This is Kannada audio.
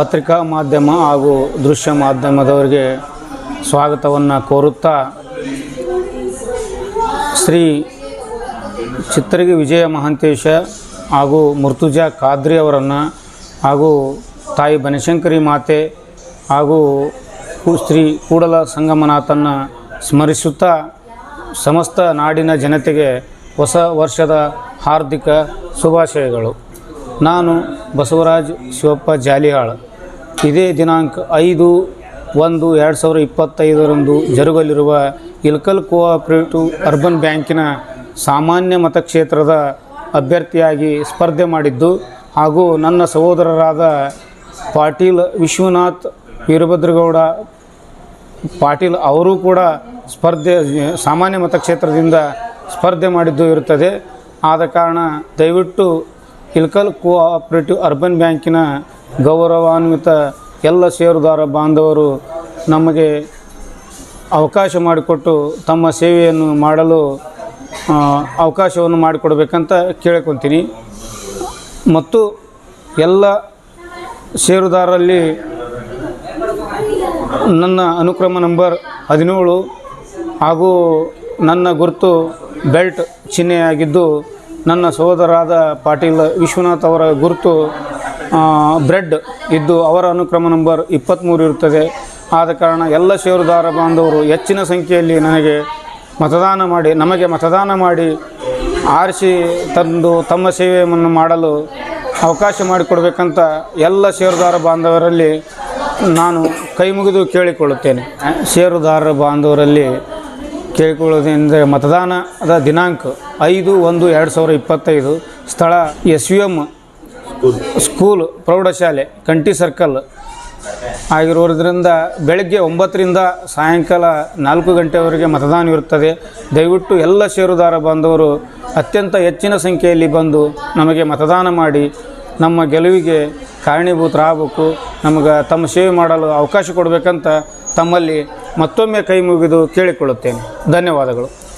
ಪತ್ರಿಕಾ ಮಾಧ್ಯಮ ಹಾಗೂ ದೃಶ್ಯ ಮಾಧ್ಯಮದವರಿಗೆ ಸ್ವಾಗತವನ್ನು ಕೋರುತ್ತಾ ಶ್ರೀ ಚಿತ್ರಗಿ ವಿಜಯ ಮಹಾಂತೇಶ ಹಾಗೂ ಮುರ್ತುಜಾ ಖಾದ್ರಿ ಅವರನ್ನು ಹಾಗೂ ತಾಯಿ ಬನಶಂಕರಿ ಮಾತೆ ಹಾಗೂ ಶ್ರೀ ಕೂಡಲ ಸಂಗಮನಾಥನ್ನ ಸ್ಮರಿಸುತ್ತಾ ಸಮಸ್ತ ನಾಡಿನ ಜನತೆಗೆ ಹೊಸ ವರ್ಷದ ಹಾರ್ದಿಕ ಶುಭಾಶಯಗಳು. ನಾನು ಬಸವರಾಜ್ ಶಿವಪ್ಪ ಜಾಲಿಹಾಳ್. ಇದೇ ದಿನಾಂಕ ಐದು ಒಂದು ಎರಡು ಸಾವಿರದ ಇಪ್ಪತ್ತೈದರಂದು ಜರುಗಲಿರುವ ಇಲ್ಕಲ್ ಕೋಆಪರೇಟಿವ್ ಅರ್ಬನ್ ಬ್ಯಾಂಕಿನ ಸಾಮಾನ್ಯ ಮತಕ್ಷೇತ್ರದ ಅಭ್ಯರ್ಥಿಯಾಗಿ ಸ್ಪರ್ಧೆ ಮಾಡಿದ್ದು ಹಾಗೂ ನನ್ನ ಸಹೋದರರಾದ ಪಾಟೀಲ್ ವಿಶ್ವನಾಥ್ ವೀರಭದ್ರಗೌಡ, ಪಾಟೀಲ್ ಅವರು ಕೂಡ ಸ್ಪರ್ಧೆ, ಸಾಮಾನ್ಯ ಮತಕ್ಷೇತ್ರದಿಂದ ಸ್ಪರ್ಧೆ ಮಾಡಿದ್ದು ಇರುತ್ತದೆ. ಆದ ಕಾರಣ ದಯವಿಟ್ಟು ಇಲ್ಕಲ್ ಕೋಆಪರೇಟಿವ್ ಅರ್ಬನ್ ಬ್ಯಾಂಕಿನ ಗೌರವಾನ್ವಿತ ಎಲ್ಲ ಷೇರುದಾರ ಬಾಂಧವರು ನಮಗೆ ಅವಕಾಶ ಮಾಡಿಕೊಟ್ಟು ತಮ್ಮ ಸೇವೆಯನ್ನು ಮಾಡಲು ಅವಕಾಶವನ್ನು ಮಾಡಿಕೊಡ್ಬೇಕಂತ ಕೇಳ್ಕೊತೀನಿ. ಮತ್ತು ಎಲ್ಲ ಷೇರುದಾರರಲ್ಲಿ ನನ್ನ ಅನುಕ್ರಮ ನಂಬರ್ ಹದಿನೇಳು ಹಾಗೂ ನನ್ನ ಗುರುತು ಬೆಲ್ಟ್ ಚಿಹ್ನೆಯಾಗಿದ್ದು ನನ್ನ ಸಹೋದರಾದ ಪಾಟೀಲ್ ವಿಶ್ವನಾಥ್ ಅವರ ಗುರುತು ಬ್ರೆಡ್ ಇದ್ದು ಅವರ ಅನುಕ್ರಮ ನಂಬರ್ ಇಪ್ಪತ್ತ್ಮೂರು ಇರುತ್ತದೆ. ಆದ ಕಾರಣ ಎಲ್ಲ ಷೇರುದಾರ ಬಾಂಧವರು ಹೆಚ್ಚಿನ ಸಂಖ್ಯೆಯಲ್ಲಿ ನನಗೆ ಮತದಾನ ಮಾಡಿ, ನಮಗೆ ಮತದಾನ ಮಾಡಿ ಆರಿಸಿ ತಂದು ತಮ್ಮ ಸೇವೆಯನ್ನು ಮಾಡಲು ಅವಕಾಶ ಮಾಡಿಕೊಡ್ಬೇಕಂತ ಎಲ್ಲ ಷೇರುದಾರ ಬಾಂಧವರಲ್ಲಿ ನಾನು ಕೈ ಮುಗಿದು ಕೇಳಿಕೊಳ್ಳುತ್ತೇನೆ. ಷೇರುದಾರರ ಬಾಂಧವರಲ್ಲಿ ಕೇಳಿಕೊಳ್ಳೋದೆಂದರೆ ಮತದಾನದ ದಿನಾಂಕ ಐದು ಒಂದು ಎರಡು ಸಾವಿರದ ಇಪ್ಪತ್ತೈದು ಸ್ಥಳ ಎಸ್ ಯು ಎಂ ಸ್ಕೂಲ್ ಪ್ರೌಢಶಾಲೆ ಕಂಟಿ ಸರ್ಕಲ್ ಆಗಿರೋದ್ರಿಂದ ಬೆಳಗ್ಗೆ ಒಂಬತ್ತರಿಂದ ಸಾಯಂಕಾಲ ನಾಲ್ಕು ಗಂಟೆವರೆಗೆ ಮತದಾನ ಇರುತ್ತದೆ. ದಯವಿಟ್ಟು ಎಲ್ಲ ಷೇರುದಾರ ಬಾಂಧವರು ಅತ್ಯಂತ ಹೆಚ್ಚಿನ ಸಂಖ್ಯೆಯಲ್ಲಿ ಬಂದು ನಮಗೆ ಮತದಾನ ಮಾಡಿ ನಮ್ಮ ಗೆಲುವಿಗೆ ಕಾರಣೀಭೂತರಾಗಬೇಕು ನಮಗೆ ತಮ್ಮ ಸೇವೆ ಮಾಡಲು ಅವಕಾಶ ಕೊಡಬೇಕಂತ ತಮ್ಮಲ್ಲಿ ಮತ್ತೊಮ್ಮೆ ಕೈ ಮುಗಿದು ಕೇಳಿಕೊಳ್ಳುತ್ತೇನೆ. ಧನ್ಯವಾದಗಳು.